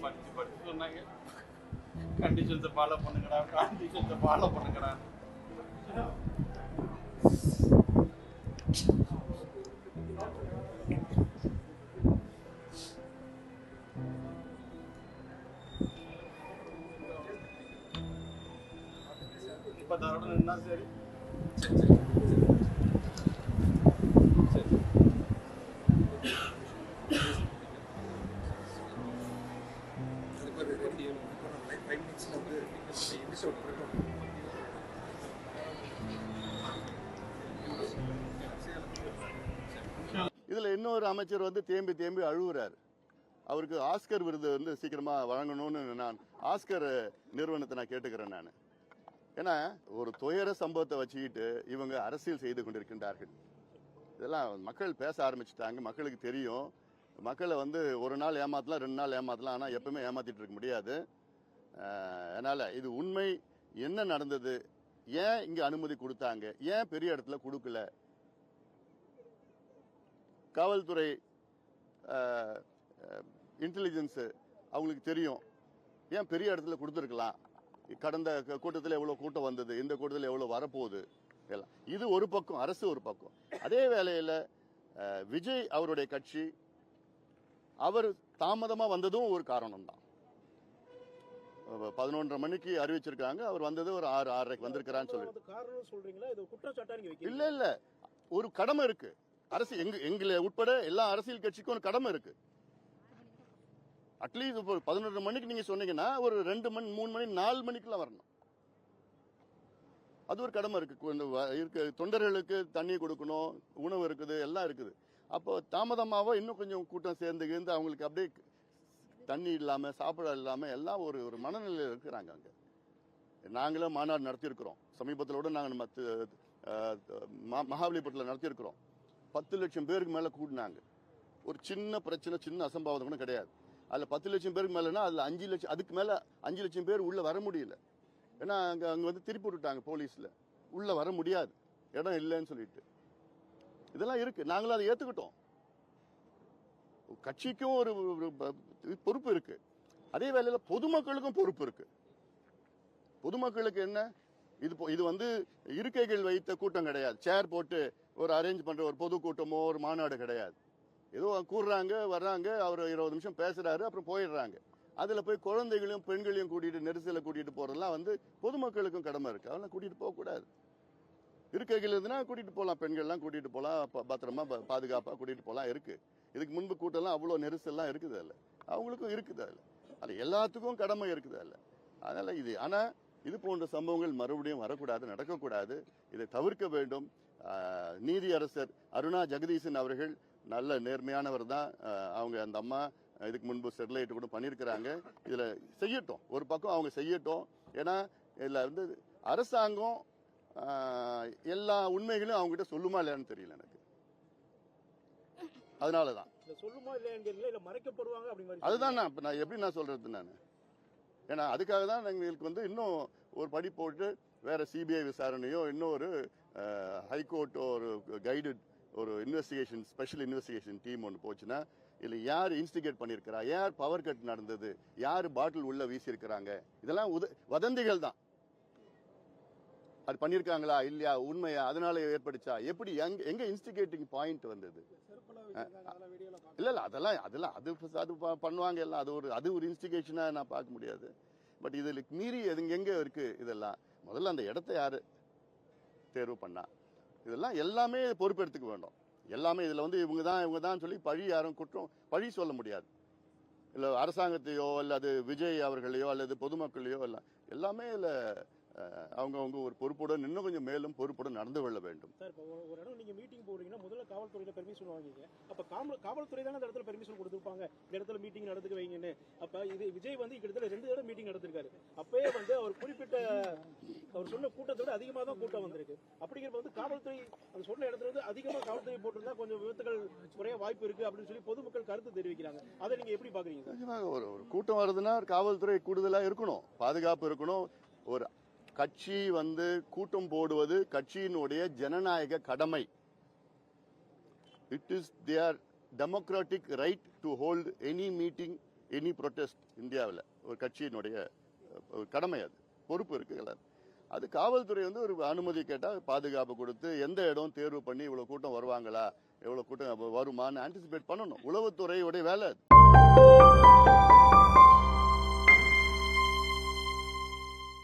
படிச்சு படிச்சு சொன்னாங்க கண்டிஷன்ஸை ஃபாலோ பண்ணுங்கடா கண்டிஷன்ஸை ஃபாலோ பண்ணுங்கடா இப்போ தரோட நின்னா சரி. இதுல இன்னொரு அமைச்சர் வந்து தேம்பி தேம்பி அழுகுறாரு. அவருக்கு ஆஸ்கர் விருது வந்து சீக்கிரமா வழங்கணும்னு நான் ஆஸ்கர் நிறுவனத்தை நான் கேட்டுக்கிறேன் நான். ஏன்னா ஒரு துயர சம்பவத்தை வச்சுக்கிட்டு இவங்க அரசியல் செய்து கொண்டிருக்கின்றார்கள். இதெல்லாம் மக்கள் பேச ஆரம்பிச்சிட்டாங்க மக்களுக்கு தெரியும். மக்களை வந்து ஒரு நாள் ஏமாத்தலாம் ரெண்டு நாள் ஏமாத்தலாம் ஆனால் எப்பவுமே ஏமாத்திட்டு இருக்க முடியாது. அதனால இது உண்மை. என்ன நடந்தது? ஏன் இங்க அனுமதி கொடுத்தாங்க? ஏன் பெரிய இடத்துல கொடுக்கல? காவல்துறை இன்டெலிஜென்ஸு அவங்களுக்கு தெரியும். ஏன் பெரிய இடத்துல கொடுத்துருக்கலாம்? கடந்த கூட்டத்தில் எவ்வளோ கூட்டம் வந்தது? இந்த கூட்டத்தில் எவ்வளோ வரப்போகுது? எல்லாம். இது ஒரு பக்கம் அரசு ஒரு பக்கம். அதே வேளையில் விஜய் அவருடைய கட்சி அவர் தாமதமாக வந்ததும் ஒரு காரணம் தான் பதினொன்றரை மணிக்கு அறிவிச்சிருக்காங்க. அவர் வந்தது ஒரு ஆறு ஆறரைக்கு வந்திருக்கிறான்னு சொல்லி இல்ல இல்ல. ஒரு கடமை இருக்கு. அரசு எங்க எங்களை உட்பட எல்லா அரசியல் கட்சிக்கும் ஒரு கடமை இருக்கு. அட்லீஸ்ட் இப்போ பதினொரு மணிக்கு நீங்க சொன்னீங்கன்னா ஒரு ரெண்டு மணி மூணு மணி நாலு மணிக்கெல்லாம் வரணும். அது ஒரு கடமை இருக்கு. இருக்கு. தொண்டர்களுக்கு தண்ணி கொடுக்கணும் உணவு இருக்குது எல்லாம் இருக்குது. அப்போ தாமதமாக இன்னும் கொஞ்சம் கூட்டம் சேர்ந்து இருந்து அவங்களுக்கு அப்படியே தண்ணி இல்லாமல் சாப்பிட இல்லாமல் எல்லாம் ஒரு ஒரு மனநிலையில் இருக்கிறாங்க அங்கே. நாங்களும் மாநாடு நடத்தியிருக்கிறோம். கூட நாங்கள் மற்ற மகாபலிபுரத்தில் நடத்தியிருக்கிறோம். பத்து லட்சம் பேருக்கு மேலே கூடினாங்க. ஒரு சின்ன பிரச்சனை சின்ன அசம்பாவிதம் கூட கிடையாது. அதில் பத்து லட்சம் பேருக்கு மேலேனா அதில் அஞ்சு லட்சம் அதுக்கு மேலே அஞ்சு லட்சம் பேர் உள்ளே வர முடியல. ஏன்னா அங்கே அங்கே வந்து திருப்பி விட்டுட்டாங்க போலீஸில். உள்ளே வர முடியாது. இடம் இல்லைன்னு சொல்லிட்டு. இதெல்லாம் இருக்குது நாங்களும் அதை ஏற்றுக்கிட்டோம் கட்சிக்கும் ஒரு பொறுப்பு இருக்கு. அதே வேளையில் பொதுமக்களுக்கும் பொறுப்பு இருக்கு. பொதுமக்களுக்கு என்ன? இது இது வந்து இருக்கைகள் வைத்த கூட்டம் கிடையாது. சேர் போட்டு ஒரு அரேஞ்ச் பண்ற ஒரு பொது கூட்டமோ ஒரு மாநாடு கிடையாது. ஏதோ கூடுறாங்க வர்றாங்க அவர் இருபது நிமிஷம் பேசுறாரு அப்புறம் போயிடுறாங்க. அதுல போய் குழந்தைகளையும் பெண்களையும் கூட்டிட்டு நெரிசலை கூட்டிட்டு போறதெல்லாம் வந்து பொதுமக்களுக்கும் கடமை இருக்கு. அதெல்லாம் கூட்டிட்டு போக கூடாது. இருக்கைகள் இருந்துன்னா கூட்டிட்டு போகலாம் பெண்கள்லாம் கூட்டிட்டு போகலாம் பத்திரமா பாதுகாப்பா கூட்டிட்டு போகலாம் இருக்கு. இதுக்கு முன்பு கூட்டம்லாம் அவ்வளோ நெரிசல்லாம் இருக்குது அதில். அவங்களுக்கும் இருக்குது அதில். அது எல்லாத்துக்கும் கடமை இருக்குது அதில். அதனால் இது ஆனால் இது போன்ற சம்பவங்கள் மறுபடியும் வரக்கூடாது நடக்கக்கூடாது. இதை தவிர்க்க வேண்டும். நீதி அரசர் அருணா ஜெகதீசன் அவர்கள் நல்ல நேர்மையானவர் தான். அவங்க அந்த அம்மா இதுக்கு முன்பு ஸ்டெர்லைட் கூட பண்ணியிருக்கிறாங்க. இதில் செய்யட்டும். ஒரு பக்கம் அவங்க செய்யட்டும். ஏன்னா இதில் வந்து அரசாங்கம் எல்லா உண்மைகளையும் அவங்ககிட்ட சொல்லுமா இல்லையான்னு தெரியல எனக்கு. அதனால தான் சொல்லுமா இல்ல மறைக்கப்படுவாங்க அப்படிங்கிற அதுதான் நான் இப்ப நான் எப்படி நான் சொல்றது நான்? ஏன்னா அதுக்காக தான் எங்களுக்கு வந்து இன்னும் ஒரு படி போட்டு வேற சிபிஐ விசாரணையோ இன்னும் ஒரு ஹைகோர்ட் ஒரு கைடட் ஒரு இன்வெஸ்டிகேஷன் ஸ்பெஷல் இன்வெஸ்டிகேஷன் டீம் ஒன்று போச்சுன்னா இல்லை யார் இன்ஸ்டிகேட் பண்ணியிருக்கிறா? யார் பவர் கட் நடந்தது? யார் பாட்டில் உள்ள வீசியிருக்கிறாங்க? இதெல்லாம் உத வதந்திகள் தான் அது பண்ணியிருக்காங்களா இல்லையா உண்மையா அதனால ஏற்படுச்சா? எப்படி எங்க எங்க இன்ஸ்டிகேட்டிங் பாயிண்ட் வந்தது? இல்ல இல்ல அதெல்லாம் அதெல்லாம் அது அது பண்ணுவாங்க எல்லாம். அது ஒரு அது ஒரு இன்ஸ்டிகேஷனா நான் பார்க்க முடியாது. பட் இதுல மீறி எதுங்க எங்க இருக்கு இதெல்லாம்? முதல்ல அந்த இடத்த யாரு தேர்வு பண்ணா? இதெல்லாம் எல்லாமே பொறுப்பெடுத்துக்க வேண்டும். எல்லாமே இதில் வந்து இவங்க தான் இவங்க தான் சொல்லி பழி யாரும் குற்றம் பழி சொல்ல முடியாது. இல்லை அரசாங்கத்தையோ அல்லது விஜய் அவர்களையோ அல்லது பொதுமக்களையோ எல்லாம் எல்லாமே இதில் அவங்கவங்க ஒரு பொறுப்புடன் இன்னும் கொஞ்சம் மேலும் பொறுப்புடன் நடந்து கொள்ள வேண்டும். சார் இப்போ ஒரு- இடம் நீங்க மீட்டிங் போறீங்கன்னா முதல்ல காவல்துறையில பெர்மிஷன் வாங்கிங்க. அப்ப காவல் காவல்துறை தானே அந்த இடத்துல பெர்மிஷன் கொடுத்துருப்பாங்க? இந்த இடத்துல மீட்டிங் நடந்துக்க வைங்கன்னு. அப்ப இது விஜய் வந்து கிட்டத்தட்ட ரெண்டு தடவை மீட்டிங் நடத்திருக்காரு. அப்பயே வந்து அவர் குறிப்பிட்ட அவர் சொன்ன கூட்டத்தை விட அதிகமாக தான் கூட்டம் வந்திருக்கு. அப்படிங்கிறப்ப வந்து காவல்துறை அந்த சொன்ன இடத்துல வந்து அதிகமாக காவல்துறை போட்டிருந்தா கொஞ்சம் விபத்துகள் குறைய வாய்ப்பு இருக்கு அப்படின்னு சொல்லி பொதுமக்கள் கருத்து தெரிவிக்கிறாங்க. அதை நீங்க எப்படி நிஜமாக ஒரு ஒரு கூட்டம் வருதுன்னா காவல்துறை கூடுதலா இருக்கணும். பாதுகாப்பு இருக்கணும். ஒரு கட்சி வந்து கூட்டம் போடுவது கட்சியினுடைய ஜனநாயக கடமை. It is their democratic right to hold any meeting any protest இந்தியாவில். ஒரு கட்சியினுடைய கடமை அது. பொறுப்பு இருக்கு அது காவல்துறை வந்து ஒரு அனுமதி கேட்டால் பாதுகாப்பு கொடுத்து எந்த இடம் தேர்வு பண்ணி இவ்வளோ கூட்டம் வருவாங்களா எவ்வளோ கூட்டம் வருமான்னு ஆன்டிசிபேட் பண்ணணும். உளவுத்துறையுடைய வேலை அது.